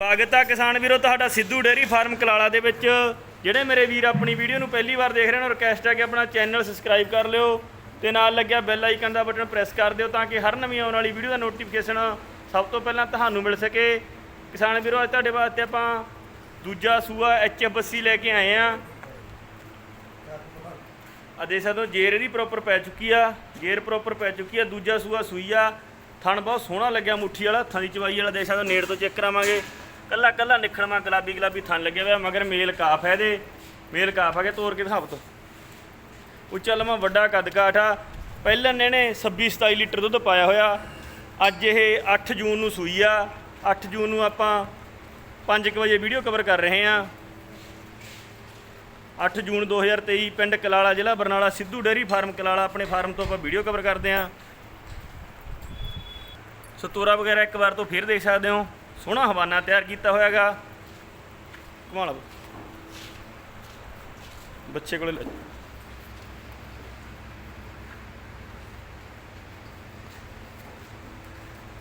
ਸਵਾਗਤ ਆ ਕਿਸਾਨ ਵੀਰੋ, ਤੁਹਾਡਾ ਸਿੱਧੂ ਡੇਅਰੀ ਫਾਰਮ ਕਲਾਲਾ ਦੇ ਵਿੱਚ। ਜਿਹੜੇ ਮੇਰੇ ਵੀਰ ਆਪਣੀ ਵੀਡੀਓ ਨੂੰ ਪਹਿਲੀ ਵਾਰ ਦੇਖ ਰਹੇ ਨੇ ਰਿਕਵੈਸਟ ਹੈ ਕਿ ਆਪਣਾ ਚੈਨਲ ਸਬਸਕ੍ਰਾਈਬ ਕਰ ਲਿਓ ਤੇ ਨਾਲ ਲੱਗਿਆ ਬੈਲ ਆਈਕਨ ਦਾ ਬਟਨ ਪ੍ਰੈਸ ਕਰ ਦਿਓ ਤਾਂ ਕਿ ਹਰ ਨਵੀਂ ਆਉਣ ਵਾਲੀ ਵੀਡੀਓ ਦਾ ਨੋਟੀਫਿਕੇਸ਼ਨ ਸਭ ਤੋਂ ਪਹਿਲਾਂ ਤੁਹਾਨੂੰ ਮਿਲ ਸਕੇ। ਕਿਸਾਨ ਵੀਰੋ, ਅੱਜ ਤੁਹਾਡੇ ਵਾਸਤੇ ਆਪਾਂ ਦੂਜਾ ਸੂਆ ਐਚਐਫ 80 ਲੈ ਕੇ ਆਏ ਆ ਆ ਦੇਖ ਸਕਦੇ ਹੋ, ਜੇਰ ਇਹਦੀ ਪ੍ਰੋਪਰ ਪੈ ਚੁੱਕੀ ਆ, ਜੇਰ ਪ੍ਰੋਪਰ ਪੈ ਚੁੱਕੀ ਆ, ਦੂਜਾ ਸੂਆ ਸੂਈ ਆ। ਥਣ ਬਹੁਤ ਸੋਹਣਾ ਲੱਗਿਆ ਮੁੱਠੀ ਵਾਲਾ ਹੱਥਾਂ ਦੀ ਚਵਾਈ ਵਾਲਾ ਦੇਖ ਸਕਦੇ ਹੋ, ਨੇੜ ਤੋਂ ਚੈੱਕ ਕਰਾਵਾਂਗੇ। ਕੱਲਾ ਕੱਲਾ ਨਿਖੜਵਾ ਗੁਲਾਬੀ ਗੁਲਾਬੀ ਥਣ ਲੱਗਿਆ ਹੋਇਆ, ਮਗਰ ਮੇਲ ਕਾਫ ਹੈ ਇਹਦੇ। ਮੇਲ ਕਾਫ ਹੈਗੇ ਤੋਰ ਕੇ ਦਿਖਾਵ ਤੋ ਉੱਚਾ ਲੰਮਾ ਵੱਡਾ ਕੱਦ ਕਾਠ ਆ। ਪਹਿਲਾਂ ਇਹਨੇ 26 27 ਲੀਟਰ ਦੁੱਧ ਪਾਇਆ ਹੋਇਆ। ਅੱਜ ਇਹ 8 ਜੂਨ ਨੂੰ ਸੂਈ ਆ। 8 ਜੂਨ ਨੂੰ ਆਪਾਂ 5 ਵਜੇ ਵੀਡੀਓ ਕਵਰ ਕਰ ਰਹੇ ਆ 8 ਜੂਨ 2023 ਪਿੰਡ ਕਲਾਲਾ ਜ਼ਿਲ੍ਹਾ ਬਰਨਾਲਾ ਸਿੱਧੂ ਡੇਅਰੀ ਫਾਰਮ ਕਲਾਲਾ ਆਪਣੇ ਫਾਰਮ ਤੋਂ ਆਪਾਂ ਵੀਡੀਓ ਕਵਰ ਕਰਦੇ ਆਂ ਸੋ ਵਗੈਰਾ ਇੱਕ ਵਾਰ ਤੋਂ ਫਿਰ ਦੇਖ ਸਕਦੇ ਹੋ। ਸੋਹਣਾ ਹਵਾਨਾ ਤਿਆਰ ਕੀਤਾ ਹੋਇਆਗਾ। ਕਮਾਲ ਲਓ ਬੱਚੇ ਕੋਲੇ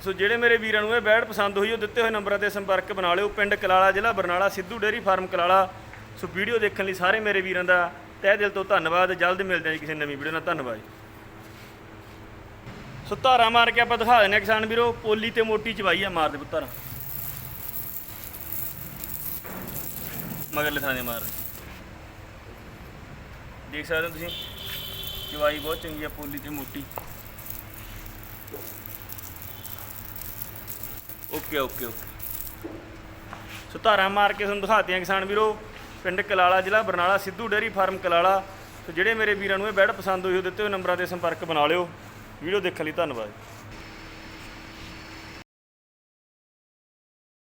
ਸੋ ਜਿਹੜੇ ਮੇਰੇ ਵੀਰਾਂ ਨੂੰ ਇਹ ਬੈਡ ਪਸੰਦ ਹੋਈ, ਉਹ ਦਿੱਤੇ ਹੋਏ ਨੰਬਰਾਂ ਤੇ ਸੰਪਰਕ ਬਣਾ ਲਿਓ। ਪਿੰਡ ਕਲਾਲਾ ਜ਼ਿਲ੍ਹਾ Barnala, Sidhu dairy farm Kalala. So video ਦੇਖਣ ਲਈ ਸਾਰੇ ਮੇਰੇ ਵੀਰਾਂ ਦਾ ਤਹਿ ਦਿਲ ਤੋਂ ਧੰਨਵਾਦ। ਜਲਦ ਮਿਲਦੇ ਹਾਂ ਜੀ ਕਿਸੇ ਨਵੀਂ ਵੀਡੀਓ ਨਾਲ। ਧੰਨਵਾਦ ਸੋ ਧਾਰਾ ਮਾਰ ਕੇ ਆਪਾਂ ਦਿਖਾ ਦਿੰਦੇ ਹਾਂ ਕਿਸਾਨ ਵੀਰੋ। ਪੋਲੀ ਤੇ ਮੋਟੀ ਚਵਾਈ ਆ ਮਾਰ ਦੇ ਪੁੱਤਰ। ਮਗਰਲੇ ਥਾਣੇ ਦੇ ਮਾਰ। ਦੇਖ ਸਕਦੇ ਹੋ ਤੁਸੀਂ? ਚਵਾਈ ਬਹੁਤ ਚੰਗੀ ਆ, ਪੋਲੀ ਤੇ ਮੋਟੀ। Okay okay okay. ਸੋ ਧਾਰਾ ਮਾਰ ਕੇ ਤੁਹਾਨੂੰ ਦਿਖਾਤੀਆਂ ਕਿਸਾਨ ਵੀਰੋ। ਪਿੰਡ ਕਲਾਲਾ ਜ਼ਿਲ੍ਹਾ Barnala, Sidhu dairy farm Kalala. So ਜਿਹੜੇ ਮੇਰੇ ਵੀਰਾਂ ਨੂੰ ਇਹ ਬੈਡ ਪਸੰਦ ਹੋਈ, ਉਹ ਦਿੱਤੇ ਹੋਏ ਨੰਬਰਾਂ ਤੇ ਸੰਪਰਕ ਬਣਾ ਲਿਓ। ਵੀਡੀਓ ਦੇਖਣ ਲਈ ਧੰਨਵਾਦ।